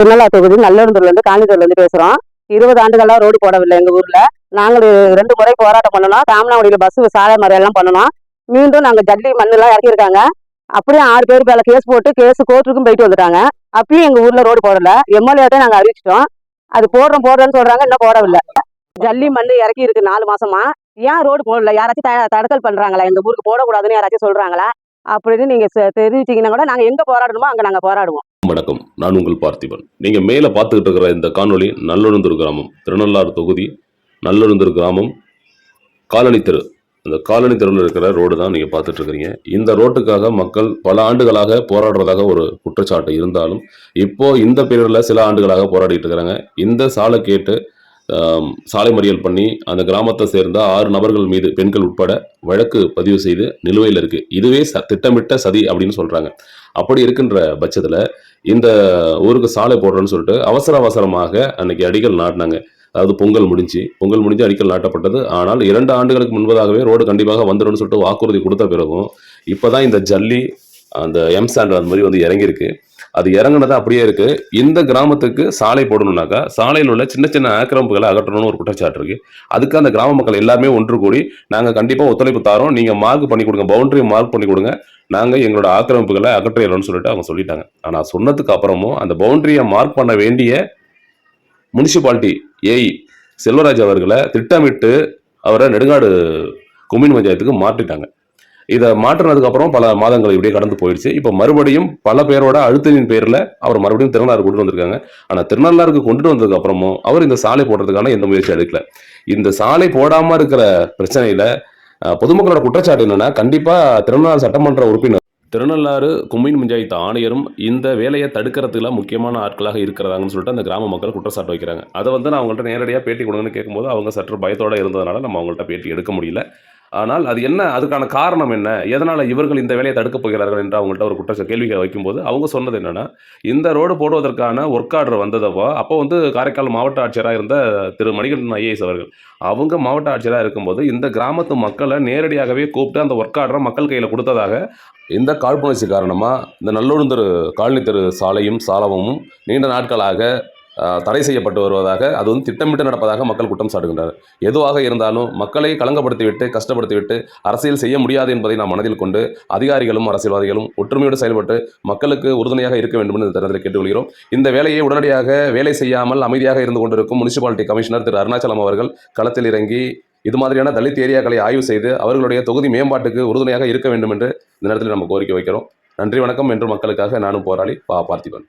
திருநள்ளா தொகுதி நல்லெழுந்தூர்ல இருந்து பேசுகிறோம் இருபது ஆண்டுகள்லாம் ரோடு போடவில்லை எங்கள் ஊரில். நாங்கள் ரெண்டு முறை போராட்டம் பண்ணணும் தாமனாவடியில பஸ்ஸு சாலை மறையெல்லாம் பண்ணணும் மீண்டும் நாங்கள் ஜல்லி மண்ணெல்லாம் இறக்கியிருக்காங்க. அப்படியே ஆறு பேர் மேலே கேஸ் போட்டு கேஸ் கோர்ட்டுக்கும் போயிட்டு வந்துட்டாங்க. அப்பயும் எங்கள் ஊரில் ரோடு போடலை. எம்எல்ஏட்டே நாங்கள் அறிவிச்சிட்டோம். அது போடுறோம் போடுறோம்னு சொல்கிறாங்க இன்னும் போடவில்லை. ஜல்லி மண் இறக்கி இருக்கு நாலு மாசமா. ஏன் ரோடு போடல? யாராச்சும் த- தடுக்கல் பண்ணுறாங்களா எங்கள் ஊருக்கு போடக்கூடாதுன்னு யாராச்சும் சொல்கிறாங்களா அப்படின்னு நீங்கள் தெரிவிச்சிங்கன்னா கூட நாங்கள் எங்கே போராடணுமோ அங்கே நாங்கள் போராடுவோம். வணக்கம். நான் உங்கள் பார்த்திபன். நீங்கள் மேலே பார்த்துக்கிட்டு இருக்கிற இந்த காணொலி நல்லொழுந்தூர் கிராமம் திருநள்ளாறு தொகுதி நல்லொழுந்தூர் கிராமம் காலனி தெரு. இந்த காலனி தெருவில் இருக்கிற ரோடு தான் நீங்கள் பார்த்துட்டு இருக்கிறீங்க. இந்த ரோட்டுக்காக மக்கள் பல ஆண்டுகளாக போராடுறதாக ஒரு குற்றச்சாட்டு இருந்தாலும் இப்போ இந்த பீரியடில் சில ஆண்டுகளாக போராடிட்டு இருக்கிறாங்க. இந்த சாலை கேட்டு சாலை மறியல் பண்ணி அந்த கிராமத்தை சேர்ந்த ஆறு நபர்கள் மீது பெண்கள் உட்பட வழக்கு பதிவு செய்து நிலுவையில் இருக்கு. இதுவே ச- திட்டமிட்ட சதி அப்படின்னு சொல்றாங்க. அப்படி இருக்கின்ற பட்சத்தில் இந்த ஊருக்கு சாலை போடுறோன்னு சொல்லிட்டு அவசர அவசரமாக அன்னைக்கு அடிக்கல் நாட்டினாங்க. அதாவது பொங்கல் முடிஞ்சு பொங்கல் முடிஞ்சு அடிக்கல் நாட்டப்பட்டது. ஆனால் இரண்டு ஆண்டுகளுக்கு முன்பதாகவே ரோடு கண்டிப்பாக வந்துடும்னு சொல்லிட்டு வாக்குறுதி கொடுத்த பிறகும் இப்போதான் இந்த ஜல்லி அந்த எம் சாண்ட் அந்த மாதிரி வந்து இறங்கியிருக்கு. அது இறங்குனது அப்படியே இருக்கு. இந்த கிராமத்துக்கு சாலை போடணும்னாக்கா சாலையில் உள்ள சின்ன சின்ன ஆக்கிரமிப்புகளை அகற்றணும்னு ஒரு குற்றச்சாட்டு இருக்கு. அதுக்கு அந்த கிராம மக்கள் எல்லாமே ஒன்று கூடி நாங்கள் கண்டிப்பாக ஒத்துழைப்பு தாரோம். நீங்கள் மார்க் பண்ணி கொடுங்க பவுண்டரி மார்க் பண்ணி கொடுங்க. நாங்கள் எங்களோட ஆக்கிரமிப்புகளை அகற்றிடணும்னு சொல்லிட்டு அவங்க சொல்லிட்டாங்க. ஆனால் சொன்னதுக்கு அப்புறமும் அந்த பவுண்டரியை மார்க் பண்ண வேண்டிய முனிசிபாலிட்டி ஏஇ செல்வராஜ் அவர்களை திட்டமிட்டு அவரை நெடுங்காடு கொம்யூன் பஞ்சாயத்துக்கு மாற்றிட்டாங்க. இதை மாற்றினதுக்கப்புறம் பல மாதங்கள் இப்படியே கடந்து போயிடுச்சு. இப்போ மறுபடியும் பல பேரோட அழுத்தத்தின் பேரில் அவர் மறுபடியும் திருநள்ளாறு கொண்டு வந்திருக்காங்க. ஆனால் திருநள்ளாறுக்கு கொண்டுட்டு வந்ததுக்கு அப்புறமும் அவர் இந்த சாலை போடுறதுக்கான எந்த முயற்சி எடுக்கல. இந்த சாலை போடாமல் இருக்கிற பிரச்சனையில் பொதுமக்களோட குற்றச்சாட்டு என்னன்னா கண்டிப்பாக திருநள்ளாறு சட்டமன்ற உறுப்பினர் திருநள்ளாறு கும்மின் பஞ்சாயத்து ஆணையரும் இந்த வேலையை தடுக்கிறதுல முக்கியமான ஆட்களாக இருக்கிறாங்கன்னு சொல்லிட்டு அந்த கிராம மக்கள் குற்றச்சாட்டு வைக்கிறாங்க. அதை வந்து நான் அவங்கள்ட்ட நேரடியாக பேட்டி கொடுங்கன்னு கேட்கும்போது அவங்க சற்று பயத்தோடு இருந்ததுனால நம்ம அவங்கள்ட்ட பேட்டி எடுக்க முடியல. ஆனால் அது என்ன? அதுக்கான காரணம் என்ன? எதனால் இவர்கள் இந்த வேலையை தடுக்கப் போகிறார்கள் என்று அவங்கள்ட்ட ஒரு குற்ற கேள்விகளை வைக்கும்போது அவங்க சொன்னது என்னென்னா இந்த ரோடு போடுவதற்கான ஒர்க் ஆர்டர் வந்ததப்போ அப்போ வந்து காரைக்கால் மாவட்ட ஆட்சியராக இருந்த திரு. மணிகண்டன் ஐஏஎஸ் அவர்கள். அவங்க மாவட்ட ஆட்சியராக இருக்கும்போது இந்த கிராமத்து மக்களை நேரடியாகவே கூப்பிட்டு அந்த ஒர்க் ஆர்டரை மக்கள் கையில் கொடுத்ததாக இந்த காழ்ப்புணர்ச்சி காரணமாக இந்த நல்லொழுந்தர் காலனி தெரு சாலையும் சாலவமும் நீண்ட நாட்களாக தடை செய்யப்பட்டு வருவதாக அது வந்து திட்டமிட்டு நடப்பதாக மக்கள் குற்றம் சாட்டுகின்றனர். எதுவாக இருந்தாலும் மக்களை களங்கப்படுத்திவிட்டு கஷ்டப்படுத்திவிட்டு அரசியல் செய்ய முடியாது என்பதை நாம் மனதில் கொண்டு அதிகாரிகளும் அரசியல்வாதிகளும் ஒற்றுமையோடு செயல்பட்டு மக்களுக்கு உறுதுணையாக இருக்க வேண்டும் என்று இந்த தருணத்தில் கேட்டுக்கொள்கிறோம். இந்த வேலையை உடனடியாக வேலை செய்யாமல் அமைதியாக இருந்து கொண்டிருக்கும் முனிசிபாலிட்டி கமிஷனர் திரு. அருணாச்சலம் அவர்கள் களத்தில் இறங்கி இது மாதிரியான தலித் ஏரியாக்களை ஆய்வு செய்து அவர்களுடைய தொகுதி மேம்பாட்டுக்கு உறுதுணையாக இருக்க வேண்டும் என்று இந்த நேரத்தில் நம்ம கோரிக்கை வைக்கிறோம். நன்றி வணக்கம். என்று மக்களுக்காக நானும் போராளி பா. பார்த்திபன்.